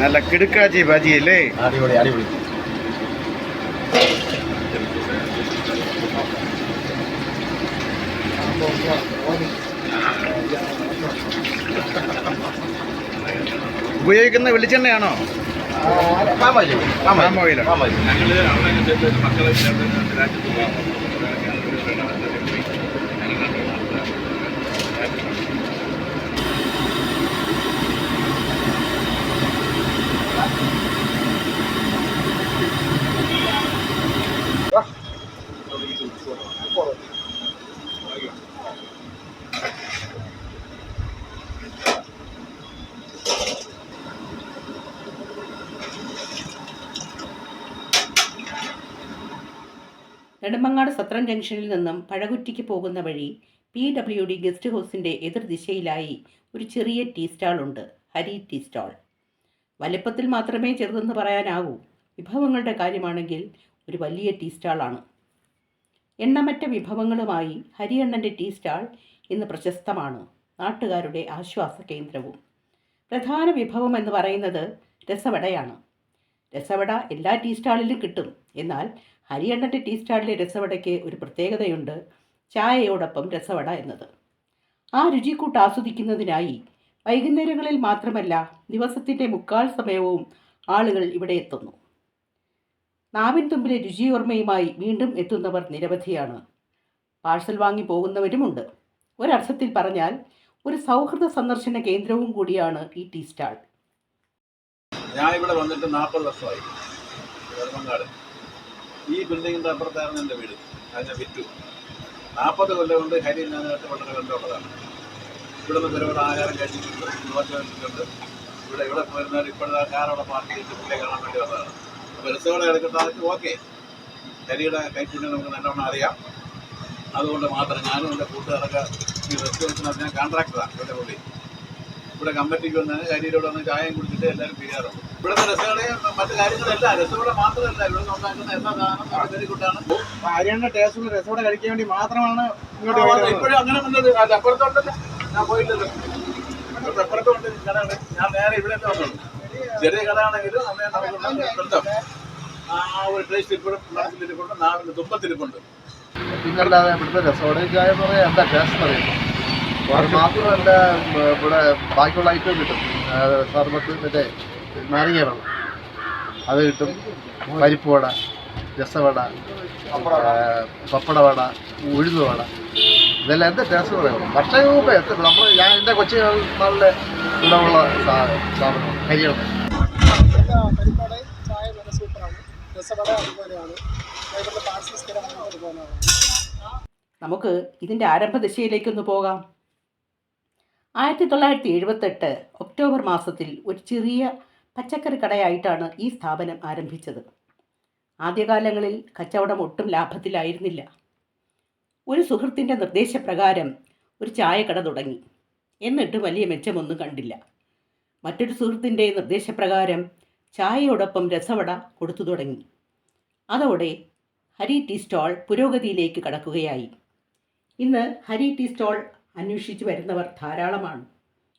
നല്ല കിടുക്കാച്ചി ഭാജിയല്ലേ? അടിപൊളി അടിപൊളി. ഉപയോഗിക്കുന്ന വെളിച്ചെണ്ണയാണോ? പാമ്പായി പാം ഓയിലോ? പാമ്പായി നെടുമങ്ങാട് സത്രം ജംഗ്ഷനിൽ നിന്നും പഴകുറ്റിക്ക് പോകുന്ന വഴി പി ഡബ്ല്യു ഡി ഗസ്റ്റ് ഹൗസിന്റെ എതിർദിശയിലായി ഒരു ചെറിയ ടീ സ്റ്റാൾ ഉണ്ട്. Hari tea stall. വലിപ്പത്തിൽ മാത്രമേ ചെറുതെന്ന് പറയാനാവൂ വിഭവങ്ങളുടെ കാര്യമാണെങ്കിൽ ഒരു വലിയ ടീ സ്റ്റാളാണ് എണ്ണമറ്റ വിഭവങ്ങളുമായി ഹരിയണ്ണന്റെ ടീ സ്റ്റാൾ ഇന്ന് പ്രശസ്തമാണ്. നാട്ടുകാരുടെ ആശ്വാസ കേന്ദ്രവും. പ്രധാന വിഭവം എന്ന് പറയുന്നത് രസവടയാണ്. രസവട എല്ലാ ടീ സ്റ്റാളിലും കിട്ടും. എന്നാൽ ഹരിയണ്ണന്റെ ടീ സ്റ്റാളിലെ രസവടയ്ക്ക് ഒരു പ്രത്യേകതയുണ്ട്. ചായയോടൊപ്പം രസവട എന്നത്. ആ രുചിക്കൂട്ട് ആസ്വദിക്കുന്നതിനായി വൈകുന്നേരങ്ങളിൽ മാത്രമല്ല ദിവസത്തിന്റെ മുക്കാൽ സമയവും ആളുകൾ ഇവിടെ എത്തുന്നു. നാവിൻ തുമ്പിലെ രുചിയോർമ്മയുമായി വീണ്ടും എത്തുന്നവർ നിരവധിയാണ്. പാഴ്സൽ വാങ്ങി പോകുന്നവരുമുണ്ട്. ഒരർത്ഥത്തിൽ പറഞ്ഞാൽ ഒരു സൗഹൃദ സന്ദർശന കേന്ദ്രവും കൂടിയാണ് ഈ ടീ സ്റ്റാൾ. ഞാൻ ഇവിടെ വന്നിട്ട് നാൽപ്പത് വർഷമായി. ഈ ബിൽഡിങ്ങിന്റെ അപ്പുറത്തായിരുന്നു എന്റെ വീട്. അതിനെ വിറ്റു. നാൽപ്പത് കൊല്ലം കൊണ്ട് ഹരി ഞാനായിട്ട് വളരെ ബന്ധമുള്ളതാണ് ഇവിടെ നിന്ന് ഒരുപാട് ആഹാരം കഴിച്ചിട്ടുണ്ട് ഇവിടെ ഇവിടെ പോയിരുന്നവർ ഇപ്പോഴത്തെ ആൾക്കാരുടെ പാർട്ടി പുള്ളിയെ കാണാൻ വേണ്ടി വന്നതാണ്. അപ്പോൾ രസോടെ എടുക്കുന്നതാണെങ്കിൽ ഓക്കെ ഹരിയുടെ കൈപ്പുണ്യം നമുക്ക് നല്ലവണ്ണം അറിയാം. അതുകൊണ്ട് മാത്രം ഞാനും എന്റെ കൂട്ടുകാരൊക്കെ ഈ റെസ്റ്റോറന്റിനകത്ത് ഞാൻ കോൺട്രാക്ടറാണ് ഇവിടെ പുള്ളി ഇവിടെ കമ്പറ്റിക്ക് വന്ന് കരിയിലൂടെ വന്ന് ചായയും കുടിച്ചിട്ട് എല്ലാവരും പിരിയാറുണ്ട് ഇവിടുത്തെ രസകളെയും മറ്റു കാര്യങ്ങളല്ല രസകളെ മാത്രമല്ല. ഇവിടെ ഉണ്ടാക്കുന്ന എല്ലാ സാധനം വെരി ഗുഡാണ് ടേസ്റ്റ് രസോടെ കഴിക്കാൻ വേണ്ടി മാത്രമാണ് ഇങ്ങോട്ട്. ഇപ്പോഴും അങ്ങനെ വന്നത്. അപ്പുറത്തോട്ട് ഞാൻ പോയില്ലല്ലോ. അപ്പുറത്തോട്ട് കടയാണ് ഞാൻ നേരെ ഇവിടെ വന്നുള്ളൂ ചെറിയ കടയാണെങ്കിലും അന്നേ നമുക്ക് ബന്ധം ആ ഒരു ടേസ്റ്റ് ഇപ്പോഴും മനസ്സിലിരിപ്പുണ്ട് നാവിന്റെ തുപ്പത്തിരിപ്പുണ്ട് പിന്നല്ലാതെ ഇവിടുത്തെ രസോടെ ചായ പറയാം എന്താ ടേസ്റ്റ് അറിയുന്നു അത് മാത്രമല്ല ഇവിടെ ബാക്കിയുള്ള ഐറ്റം കിട്ടും. സർബത്ത് മറ്റേ നാരങ്ങ വെള്ളം. അത് കിട്ടും. പരിപ്പ് വട രസവട ആ, പപ്പട വട ഉഴുന്ന് വട. ഇതെല്ലാം എന്താ ടേസ്റ്റ് പറയുള്ളൂ വർഷം മുമ്പേ എത്ര നമ്മൾ ഞാൻ എന്റെ കൊച്ചി നാളിലെ ഉള്ള സാധനം കരിയാണ് പരിപ്പാട് ചായ നല്ല സൂപ്പറാണ്. രസവട അതുപോലെയാണ് നമുക്ക് ഇതിന്റെ ആരംഭദശയിലേക്കൊന്ന് പോകാം. ആയിരത്തി തൊള്ളായിരത്തി എഴുപത്തെട്ട് ഒക്ടോബർ മാസത്തിൽ ഒരു ചെറിയ പച്ചക്കറി കടയായിട്ടാണ് ഈ സ്ഥാപനം ആരംഭിച്ചത്. ആദ്യകാലങ്ങളിൽ കച്ചവടം ഒട്ടും ലാഭത്തിലായിരുന്നില്ല. ഒരു സുഹൃത്തിന്റെ നിർദ്ദേശപ്രകാരം ഒരു ചായക്കട തുടങ്ങി. എന്നിട്ട് വലിയ മെച്ചമൊന്നും കണ്ടില്ല. മറ്റൊരു സുഹൃത്തിന്റെ നിർദ്ദേശപ്രകാരം ചായയോടൊപ്പം രസവട കൊടുത്തു തുടങ്ങി. അതോടെ ഹരി ടീ സ്റ്റാൾ പുരോഗതിയിലേക്ക് കടക്കുകയായി. ഇന്ന് ഹരി ടീ സ്റ്റാൾ അന്വേഷിച്ചു വരുന്നവർ ധാരാളമാണ്.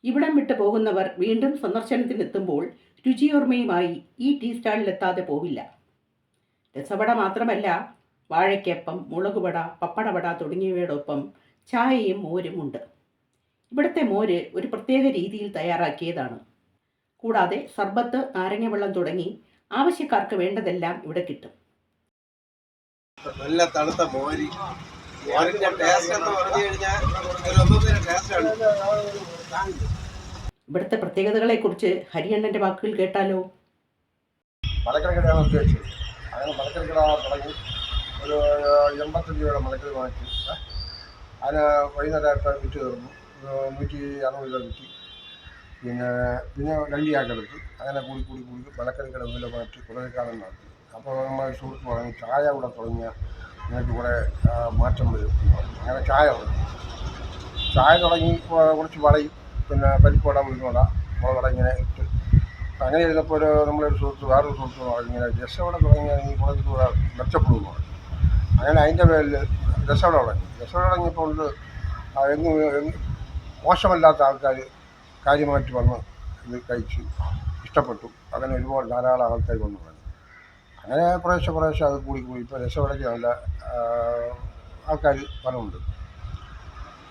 ഇവിടം വിട്ടു പോകുന്നവർ വീണ്ടും സന്ദർശനത്തിനെത്തുമ്പോൾ രുചിയോർമ്മയുമായി ഈ ടീ സ്റ്റാളിലെത്താതെ പോവില്ല. രസവട മാത്രമല്ല വാഴയ്ക്കപ്പം മുളകുവട പപ്പടവട തുടങ്ങിയവയോടൊപ്പം ചായയും മോരും ഉണ്ട്. ഇവിടുത്തെ മോര് ഒരു പ്രത്യേക രീതിയിൽ തയ്യാറാക്കിയതാണ്. കൂടാതെ സർബത്ത് നാരങ്ങവെള്ളം തുടങ്ങി ആവശ്യക്കാർക്ക് വേണ്ടതെല്ലാം ഇവിടെ കിട്ടും. നല്ല തണുത്ത മോരി. ടേസ്റ്റ് എന്ന് പറഞ്ഞു കഴിഞ്ഞാൽ ഒരു ഒന്നൊന്നര ടേസ്റ്റാണ് ഇവിടുത്തെ പ്രത്യേകതകളെക്കുറിച്ച് ഹരിയണ്ണന്റെ വാക്കുകൾ കേട്ടാലോ? ഉദ്ദേശിച്ചത് അങ്ങനെ തുടങ്ങി ഒരു എൺപത്തഞ്ച് രൂപയുടെ മലക്കറി വാങ്ങിച്ചു. അതിന് വൈകുന്നേരമായപ്പോൾ വിറ്റ് തീർന്നു. നൂറ്റി അറുപത് രൂപ വിറ്റ്. പിന്നെ പിന്നെ രണ്ട് അങ്ങനെ കൂടി കൂടി കൂടി മലക്കറി കട വില മാറ്റി കുറേ കാലം നടത്തി അപ്പോൾ നമ്മൾ സുഹൃത്ത് പറഞ്ഞു ചായ കൂടെ തുടങ്ങിയാൽ നിങ്ങൾക്ക് കുറേ മാറ്റം വരും. അങ്ങനെ ചായ തുടങ്ങി ചായ തുടങ്ങി കുറച്ച് വളയും പിന്നെ പരിപ്പ് മുഴുവട മുളകട ഇങ്ങനെ ഇട്ട്. അങ്ങനെ ഇരുന്നപ്പോൾ ഒരു നമ്മളൊരു സുഹൃത്ത് വേറൊരു സുഹൃത്ത് പറഞ്ഞു ഇങ്ങനെ രസവട തുടങ്ങിയാണെങ്കിൽ കുറച്ച് കൂടെ മെച്ചപ്പെടുന്നു അങ്ങനെ അതിന്റെ പേരിൽ രസവട തുടങ്ങി. രസവട തുടങ്ങിയപ്പോൾ എങ്ങും മോശമല്ലാത്ത ആൾക്കാർ കാര്യമായിട്ട് വന്ന് ഇത് കഴിച്ച്. ഇഷ്ടപ്പെട്ടു. അങ്ങനെ ഒരുപാട് ധാരാളം ആൾക്കാർ വന്നു തുടങ്ങി. അങ്ങനെ കുറേശ്ശെ കുറേശ്ശെ അത് കൂടി കൂടി ഇപ്പോൾ രസവടയ്ക്ക് നല്ല ആൾക്കാർ പലമുണ്ട്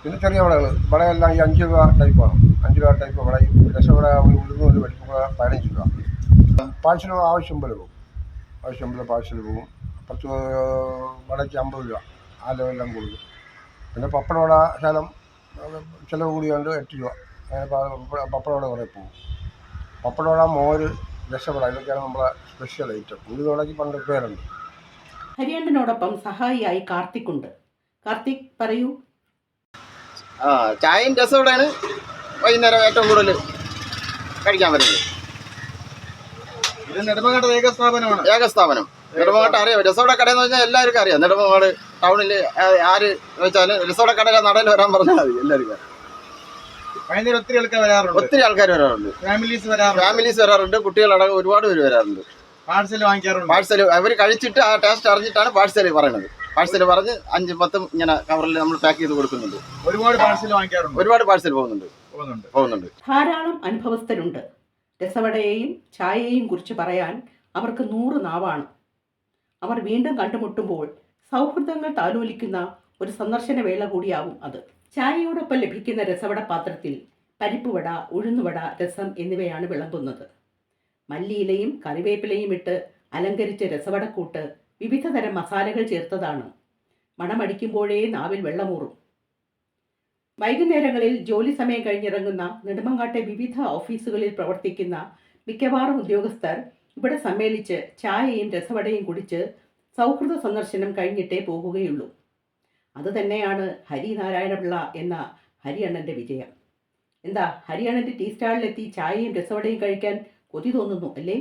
പിന്നെ ചെറിയ വടകൾ വടയെല്ലാം ഈ അഞ്ച് രൂപ ടൈപ്പാണ്. അഞ്ച് രൂപ ടൈപ്പ് വടയും രസവട ഒരു ഉഴുന്ന് ഒരു വലിപ്പം പതിനഞ്ച് രൂപ. പാഴ്സൽ ആവശ്യം പോലെ പോകും. ആവശ്യം പോലെ പാഴ്സൽ പോകും. പത്ത് വടയ്ക്ക് അമ്പത് രൂപ. ആ ലെവലെല്ലാം കൊടുക്കും. പിന്നെ പപ്പടവട ശകലം ചിലവ് കൂടിയുണ്ട് എട്ട് രൂപ. അങ്ങനെ പപ്പടവട കുറേ പോകും. പപ്പടവട മോര് രസവട ഇതൊക്കെയാണ് നമ്മളെ സ്പെഷ്യൽ ഐറ്റം ഇത് തുടങ്ങി പണ്ട് പേരുണ്ട്. ഹരിയണ്ണനോടൊപ്പം സഹായിയായി കാർത്തിക് ഉണ്ട് കാർത്തിക് പറയൂ. ആ ചായയും ഇവിടെയാണ്. വൈകുന്നേരം ഏറ്റവും കൂടുതൽ കഴിക്കാൻ വരുന്നത്. ഇത് നെടുമങ്ങാട്ട് ഏക സ്ഥാപനമാണ് ഏക സ്ഥാപനം അറിയാം. രസോടെ കട എന്ന് പറഞ്ഞാൽ എല്ലാവർക്കും അറിയാം. നെടുമങ്ങാട് ടൗണിൽ ആര് വെച്ചാൽ രസോടെ കടയിലെ നടയിൽ വരാൻ പറഞ്ഞാൽ മതി. എല്ലാവർക്കും അറിയാം. വൈകുന്നേരം ഒത്തിരി ആൾക്കാർ വരാറുണ്ട്. ഒത്തിരി ആൾക്കാർ വരാറുണ്ട്. ഫാമിലീസ് വരാറുണ്ട്. ഫാമിലീസ് വരാറുണ്ട്. കുട്ടികളടക്കം ഒരുപാട് പേര് വരാറുണ്ട്. പാഴ്സൽ വാങ്ങിക്കാറുണ്ട്. പാഴ്സൽ അവർ കഴിച്ചിട്ട് ആ ടേസ്റ്റ് അറിഞ്ഞിട്ടാണ് പാഴ്സൽ പറയുന്നത്. പാഴ്സൽ പറഞ്ഞ് അഞ്ച് പത്തും ഇങ്ങനെ കവറിൽ നമ്മൾ പാക്ക് ചെയ്ത് കൊടുക്കുന്നുണ്ട്. ഒരുപാട് പാഴ്സൽ വാങ്ങിക്കാറുണ്ട്. ഒരുപാട് പാഴ്സൽ പോകുന്നുണ്ട്. പോകുന്നുണ്ട്. പോകുന്നുണ്ട്. ധാരാളം അനുഭവസ്ഥരുണ്ട്. രസവടയെയും ചായയെയും കുറിച്ച് പറയാൻ അവർക്ക് നൂറ് നാവാണ്. അവർ വീണ്ടും കണ്ടുമുട്ടുമ്പോൾ സൗഹൃദങ്ങൾ താലോലിക്കുന്ന ഒരു സന്ദർശന വേള കൂടിയാവും അത്. ചായയോടൊപ്പം ലഭിക്കുന്ന രസവട പാത്രത്തിൽ പരിപ്പുവട ഉഴുന്നുവട രസം എന്നിവയാണ് വിളമ്പുന്നത്. മല്ലിയിലയും കറിവേപ്പിലയും ഇട്ട് അലങ്കരിച്ച രസവടക്കൂട്ട് വിവിധ തരം മസാലകൾ ചേർത്തതാണ്. മണമടിക്കുമ്പോഴേ നാവിൽ വെള്ളമൂറും. വൈകുന്നേരങ്ങളിൽ ജോലി സമയം കഴിഞ്ഞിറങ്ങുന്ന നെടുമങ്ങാട്ടെ വിവിധ ഓഫീസുകളിൽ പ്രവർത്തിക്കുന്ന മിക്കവാറും ഉദ്യോഗസ്ഥർ ഇവിടെ സമ്മേളിച്ച് ചായയും രസവടയും കുടിച്ച് സൗഹൃദ സന്ദർശനം കഴിഞ്ഞിട്ടേ പോകുകയുള്ളൂ. അതുതന്നെയാണ് ഹരിനാരായണപിള്ള എന്ന ഹരിയണ്ണന്റെ വിജയം. എന്താ? ഹരിയണ്ണന്റെ ടീ സ്റ്റാളിലെത്തി ചായയും രസവടയും കഴിക്കാൻ കൊതി തോന്നുന്നു അല്ലേ?